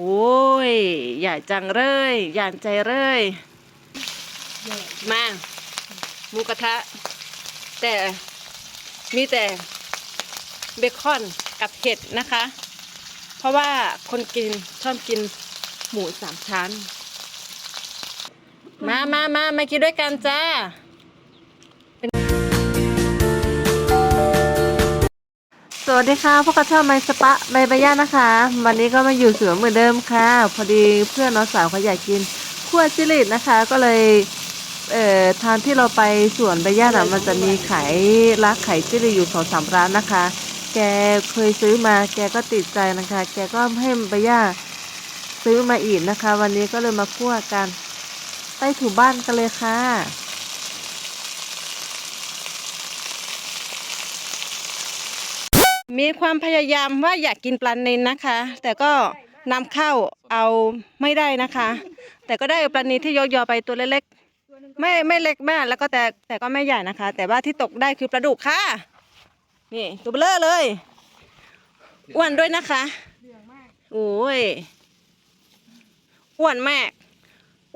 โอ้ย ใหญ่จังเลยหยานใจเลย มาหมูกระทะ แต่มีแต่เบคอนกับเห็ดนะคะ เพราะว่าคนกินชอบกินหมูสามชั้น มามามามากินด้วยกันจ้า สวัสดีค่ะพวกกระเช่าไมสปะใบใบย่านะคะ วันนี้ก็มาอยู่สวนเหมือนเดิมค่ะ พอดีเพื่อนน้องสาวเขาอยากกินขั้วจิลิตนะคะ ก็เลยเอ่อทางที่เราไปสวนใบย่าน่ะมันจะมีขายร้านขายจิลิตอยู่สองสามร้านนะคะ แกเคยซื้อมาแกก็ติดใจนะคะ แกก็ให้ใบย่าซื้อมาอีกนะคะ วันนี้ก็เลยมาคั่วกันใต้ถูบ้านกันเลยค่ะ มีความพยายามว่าอยากกินปลาเนนนะคะ แต่ก็นำเข้าเอาไม่ได้นะคะ แต่ก็ได้ปลาเนนที่ยอยอไปตัวเล็กๆไม่ไม่เล็กมากแล้วก็แต่แต่ก็ไม่ใหญ่นะคะ แต่ว่าที่ตกได้คือปลาดุกค่ะ นี่ตัวเบลอเลยอ้วนด้วยนะคะโอ้ยอ้วนมาก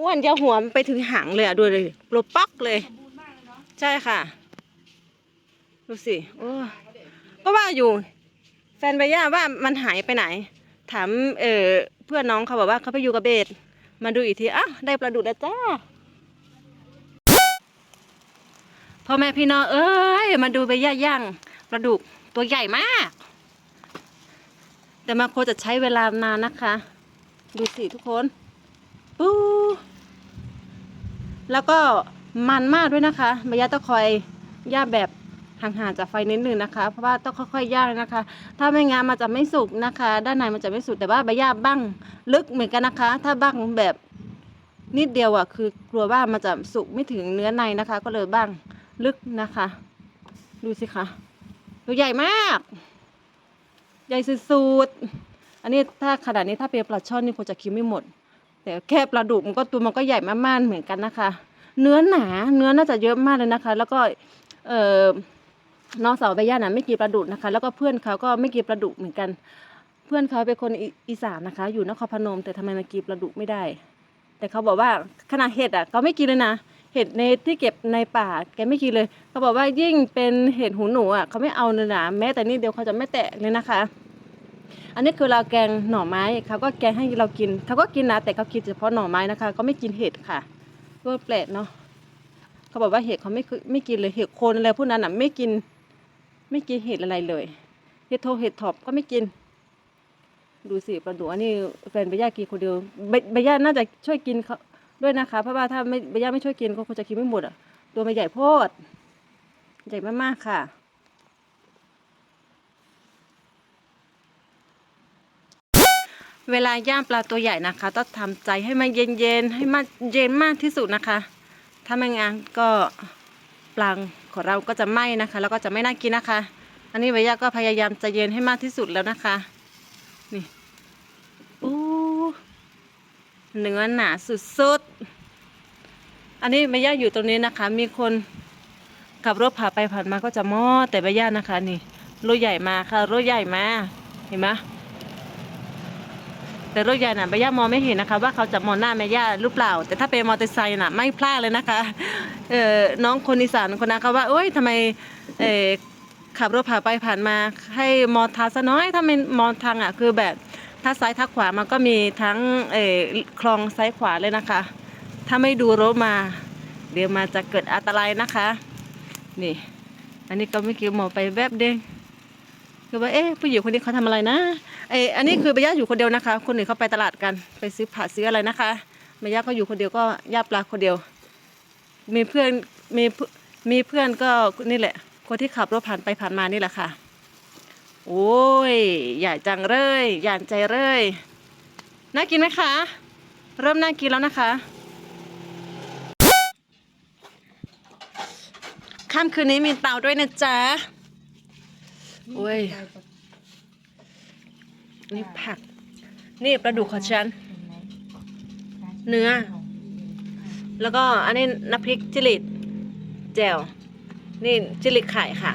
อ้วนจะหัวมไปถึงหางเลยอะดูเลยโลปักเลย ใช่ค่ะ ดูสิโอ้ ก็ว่าอยู่ แฟนใบย่าว่ามันหายไปไหน ถามเออเพื่อนน้องเขาบอกว่าเขาไปอยู่กับเบสมาดูอีกทีอ้าวได้ปลาดุกแล้วจ้าพ่อแม่พี่น้องเอ้ยมาดูใบย่าย่างปลาดุกตัวใหญ่มาก แต่มาโคจะใช้เวลานานนะคะ ดูสิทุกคนปูแล้วก็มันมากด้วยนะคะใบย่าต้องคอยย่าแบบ ห่างๆจากไฟนิดนึงนะคะ เพราะว่าต้องค่อยๆย่างนะคะ ถ้าไม่งั้นมันจะไม่สุกนะคะ ด้านในมันจะไม่สุกแต่ว่าใบหญ้าบ้างลึกเหมือนกันนะคะ ถ้าบ้างแบบนิดเดียวอะคือกลัวว่ามันจะสุกไม่ถึงเนื้อในนะคะ ก็เลยบ้างลึกนะคะ ดูสิคะตัวใหญ่มาก ใหญ่สุดๆอันนี้ถ้าขนาดนี้ถ้าเป็นปลาช่อนนี่คงจะคิดไม่หมด แต่แค่ปลาดุกมันก็ตัวมันก็ใหญ่มากๆเหมือนกันนะคะ เนื้อหนาเนื้อน่าจะเยอะมากเลยนะคะ แล้วก็เออ น้องสาวใบย่าน่ะไม่กินปลาดุกนะคะ แล้วก็เพื่อนเขาก็ไม่กินปลาดุกเหมือนกัน เพื่อนเขาเป็นคนอีอีสานนะคะ อยู่นครพนม แต่ทำไมมากินปลาดุกไม่ได้ แต่เขาบอกว่าขนาดเห็ดอะเขาไม่กินเลยนะเห็ดในที่เก็บในป่าแกไม่กินเลย เขาบอกว่ายิ่งเป็นเห็ดหูหนูอะเขาไม่เอาเลยนะแม้แต่นิดเดียวเขาจะไม่แตะเลยนะคะ อันนี้คือเราแกงหน่อไม้เขาก็แกงให้เรากินเขาก็กินนะแต่เขากินเฉพาะหน่อไม้นะคะเขาไม่กินเห็ดค่ะก็แปลกเนาะเขาบอกว่าเห็ดเขาไม่ไม่กินเลยเห็ดโคนอะไรพวกนั้นอะไม่กิน ไม่กินเห็ดอะไรเลย เห็ดโทเห็ดถอบก็ไม่กิน ดูสิปลาดุกอันนี้แฟนใบย่ากินคนเดียวใบใบย่าน่าจะช่วยกินเขาด้วยนะคะ เพราะว่าถ้าไม่ใบย่าไม่ช่วยกินก็คงจะกินไม่หมดอะ ตัวมันใหญ่โพด ใหญ่มากๆค่ะเวลาย่างปลาตัวใหญ่นะคะ ต้องทำใจให้มันเย็นๆให้มันเย็นมากที่สุดนะคะ ถ้าไม่งั้นก็ ปลาของเราก็จะไหม้นะคะ แล้วก็จะไม่น่ากินนะคะ อันนี้ใบย่าก็พยายามใจเย็นให้มากที่สุดแล้วนะคะ นี่อู้เนื้อหนาสุดๆ อันนี้ใบย่าอยู่ตรงนี้นะคะ มีคนขับรถผ่านไปผ่านมาก็จะมอแต่ใบย่านะคะ นี่รถใหญ่มาค่ะรถใหญ่มาเห็นไหม แต่รถใหญ่น่ะแม่ย่ามองไม่เห็นนะคะ ว่าเขาจะมองหน้าแม่ย่าหรือเปล่า แต่ถ้าเป็นมอเตอร์ไซค์น่ะไม่พลาดเลยนะคะเออน้องคนอีสานคนนั้นเขาว่าเอ้ยทำไมเอ่อขับรถผ่านไปผ่านมาให้มองทางซะน้อยถ้าไม่มองทางอะคือแบบถ้าซ้ายทักขวามันก็มีทั้งเอ่อคลองซ้ายขวาเลยนะคะ ถ้าไม่ดูรถมา เดี๋ยวมาจะเกิดอันตรายนะคะ นี่ อันนี้ก็ไม่คิดมองไปแวบเด้ง คือว่าเอ๊ะผู้หญิงคนนี้เขาทำอะไรนะเออันนี้คือใบย่าอยู่คนเดียวนะคะ คนอื่นเขาไปตลาดกันไปซื้อผักซื้ออะไรนะคะใบย่าก็อยู่คนเดียวก็ย่าปลาคนเดียว มีเพื่อนมีเพื่มีเพื่อนก็นี่แหละ คนที่ขับรถผ่านไปผ่านมานี่แหละค่ะ โอ้ยใหญ่จังเลยหยานใจเลยน่ากินไหมคะ เริ่มน่ากินแล้วนะคะค่ำคืนนี้มีเตาด้วยนะจ๊ะ โอ้ย นี่ผัก นี่ปลาดุกของฉัน เนื้อ แล้วก็อันนี้น้ำพริกจิลิดแจ่ว นี่จิลิดไข่ค่ะ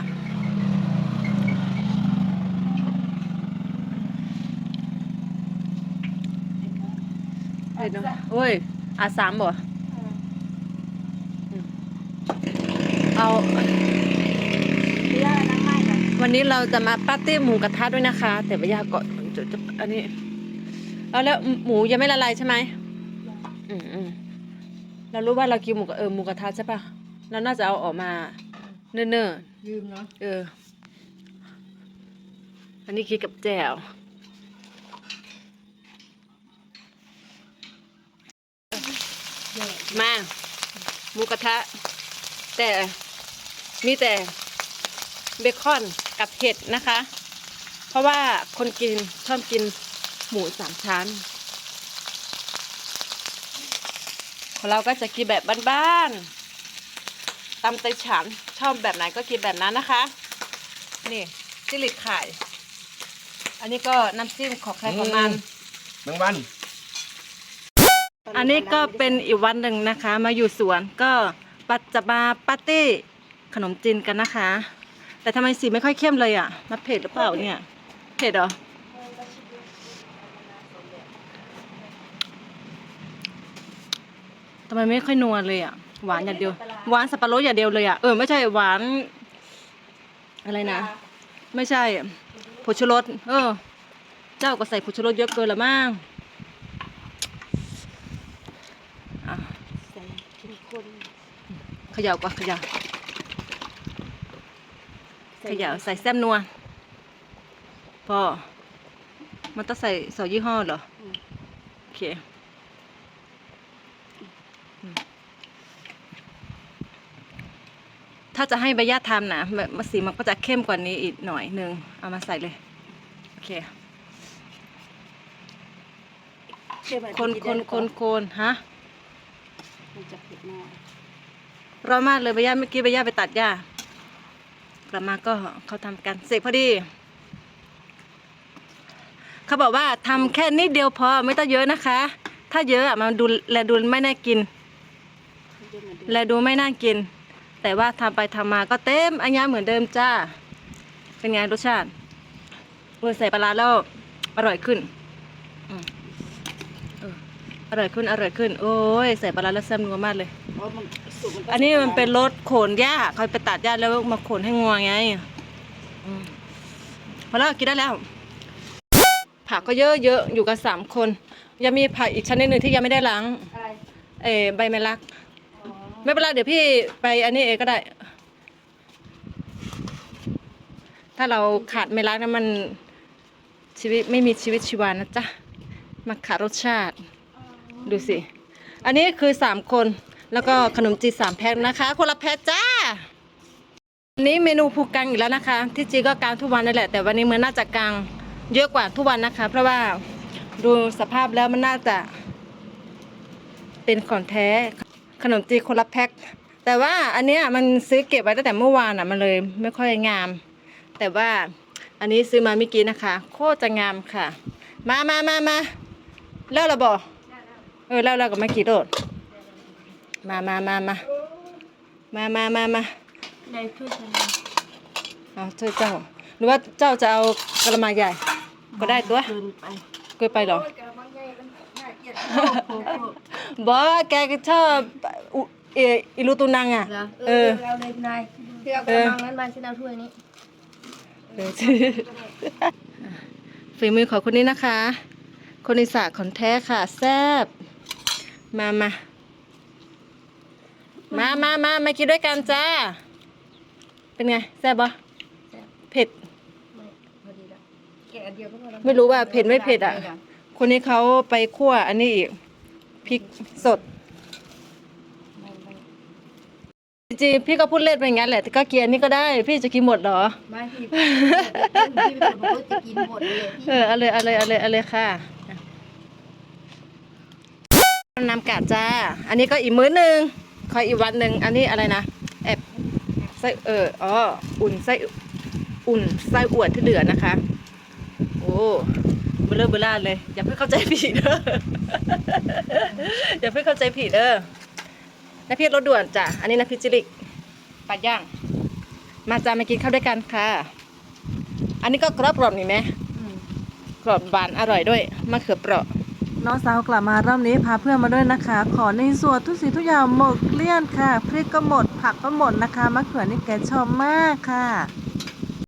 อเผ็ดเนาะโอ้ยอาสามบ่เอา เยอะน้ำไหม้กัน วันนี้เราจะมาปาร์ตี้หมูกระทะด้วยนะคะ แต่ไม่อยากก่อนจะจะอันนี้เอาแล้วหมูยังไม่ละลายใช่ไหมอืมอืมเรารู้ว่าเรากินหมูกระเออหมูกระทะใช่ปะเราน่าจะเอาออกมาเนิ่นยืมเนาะๆเออ อันนี้คิดกับแจ่วมาหมูกระทะ แต่มีแต่เบคอน กับเห็ดนะคะ เพราะว่าคนกินชอบกินหมูสามชั้น ของเราก็จะกินแบบบ้านๆตำไตฉันชอบแบบไหนก็กินแบบนั้นนะคะ นี่จิลิกไข่ อันนี้ก็น้ำจิ้มของใครของมันแมงวัน อันนี้ก็เป็นอีกวันหนึ่งนะคะ มาอยู่สวนก็ปัจจะมาปาร์ตี้ขนมจีนกันนะคะ แต่ทำไมสีไม่ค่อยเข้มเลยอะมันเผ็ดหรือเปล่าเนี่ยเผ็ดเหรอทำไมไม่ค่อยนัวเลยอะหวานอย่างเดียวหวานสับปะรดอย่างเดียวเลยอะเออไม่ใช่หวาน อะไรนะไม่ใช่ผงชูรสเออ เจ้าก็ใส่ผงชูรสเยอะเกินละมั้งอะใส่เข้มข้นเขย่าก่อนเขย่าเขย่าใส่แซมนัวพอมันต้องใส่สองยี่ห้อเหรอโอเคอืมถ้าจะให้ใบญาติทำนะแบบมะสีมันก็จะเข้มกว่านี้อีกหน่อยหนึ่งเอามาใส่เลย โอเค คนคนคนคนฮะมันจะเผ็ดมากร้อนมากเลยใบหญ้าเมื่อกี้ใบหญ้าไปตัดหญ้าก ลับมาก็เขาทำกันเสร็จพอดี เขาบอกว่าทำแค่นิดเดียวพอไม่ต้องเยอะนะคะ ถ้าเยอะอะมันดูแลดูไม่น่ากิน แลดูไม่น่ากิน แต่ว่าทำไปทำมาก็เต็มอันนี้เหมือนเดิมจ้า เป็นไงรสชาติเออใส่ปลาร้าแล้วอร่อยขึ้นอร่อยขึ้นอร่อยขึ้น โอ้ยใส่ปลาร้าแล้วแซ่บนัวมากเลย เพราะมันสุกมันก็อันนี้มันเป็นรถโขนหญ้าเขาไปตัดหญ้าแล้วมาโขนให้งัวไงอืมพอแล้วกินได้แล้ว ผักก็เยอะเยอะอยู่กันสามคน ยังมีผักอีกชนิดหนึ่งที่ยังไม่ได้ล้างอะไรเออใบเมลักอ๋อไม่เป็นไรเดี๋ยวพี่ไปอันนี้เองก็ได้ ถ้าเราขาดเมลักนะมันชีวิตไม่มีชีวิตชีวานะจ๊ะมันขาดรสชาติ ดูสิ อันนี้คือสามคน แล้วก็ขนมจีนสามแพ็คนะคะ คนละแพ็คจ้าอันนี้เมนูผูกกังอีกแล้วนะคะ ที่จริงก็กางทุกวันนั่นแหละแต่วันนี้มันน่าจะกางเยอะกว่าทุกวันนะคะ เพราะว่าดูสภาพแล้วมันน่าจะ เป็นของแท้ขนมจีนคนละแพ็คแต่ว่าอันเนี้ยมันซื้อเก็บไว้ตั้งแต่เมื่อวานอะมันเลยไม่ค่อยงาม แต่ว่าอันนี้ซื้อมาเมื่อกี้นะคะ โคตรจะงามค่ะ มามามามาแล้วเราบอกเออแล้วเราก็มากี่โดด มามามามามามามามาในถ้วยชามเอาช่วยเจ้า หรือว่าเจ้าจะเอากระมังใหญ่ ก็ได้ตัวเกินไปเกินไปเหรอโอ้โหบอกแกก็ชอบอุเออิลูตุนังอะเหรอเออเอาเลยนายพี่เอากเอระอมังนั้นมาฉันเอาถ้วยนี้เออฝีมือของคนนี้นะคะ คนอีสานของแท้ค่ะ แซ่บมามา มามามามากินด้วยกันจ้า เป็นไง แซ่บปะแซ่บเผ็ดไม่พอดีละแกะอันเดียวก็พอแล้วไม่รู้ว่าเผ็ดไม่เผ็ดอะ คนนี้เขาไปคั่วอันนี้อีกพริกสด ไม่ไม่จริงๆพี่ก็พูดเล่นไปงั้นแหละแต่ก็เกียร์นี่ก็ได้ พี่จะกินหมดเหรอ ไม่พี่พี่ไม่ต้องบอกว่าจะกินหมดเลยพี่ เออเอาเลยเอาเลยเอาเลยเอาเลยค่ะน้ำกาดจ้า อันนี้ก็อีกมื้อหนึ่ง คอยอีกวันหนึ่งอันนี้อะไรนะแอบไส้เอออ๋ออุ่นไส้อุ่นไส้อวดที่เหลือนะคะ โอ้เบลอเบล่าเลย อย่าเพิ่งเข้าใจผิดเด้ออย่าเพิ่งเข้าใจผิดเด้อน้ำพริกรสด่วนจ้ะอันนี้น้ำพริกจิริกปลาย่าง มาจ้ามากินข้าวด้วยกันค่ะ อันนี้ก็กรอบกรอบๆนี่ไหมอืมกรอบหวานอร่อยด้วยมะเขือเปราะม น้องสาวกลับมารอบนี้พาเพื่อนมาด้วยนะคะ ขอในส่วนทุกสิ่งทุกอย่างหมดเลี้ยนค่ะ พริกก็หมด ผักก็หมดนะคะ มะเขือนี่แกชอบมากค่ะ